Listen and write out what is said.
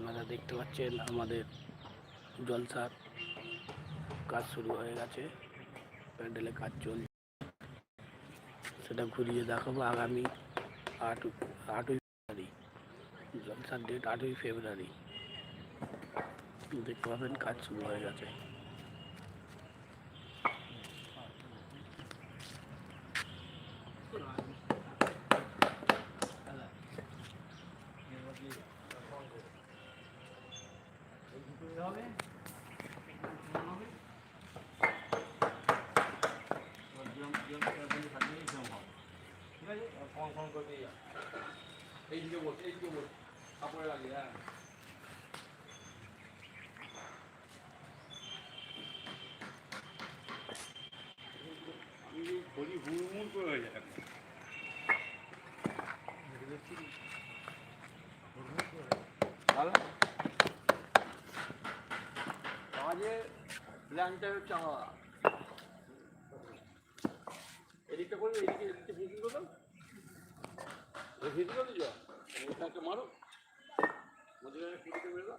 আপনারা দেখতে পাচ্ছেন আমাদের জলসার কাজ শুরু হয়ে গেছে। প্যান্ডেলে কাজ চলছে। সেটা ঘুরিয়ে দেখাবো আগামী আট আটই ফেব্রুয়ারি। জলসার ডেট আটই ফেব্রুয়ারি। দেখতে পাবেন কাজ শুরু হয়ে গেছে। এইদিকে বস এইদিকে বস কাপড়ে লাগিয়ে হ্যাঁ আমি বলি হুড়মুড় করে হয়ে যায়। কাজে প্ল্যানটা হচ্ছে আলাদা এদিকটা করবে, এদিকে এদিকে ফিটিং করলাম ফিটিং করে একটা মারো। মধ্যে করে দাও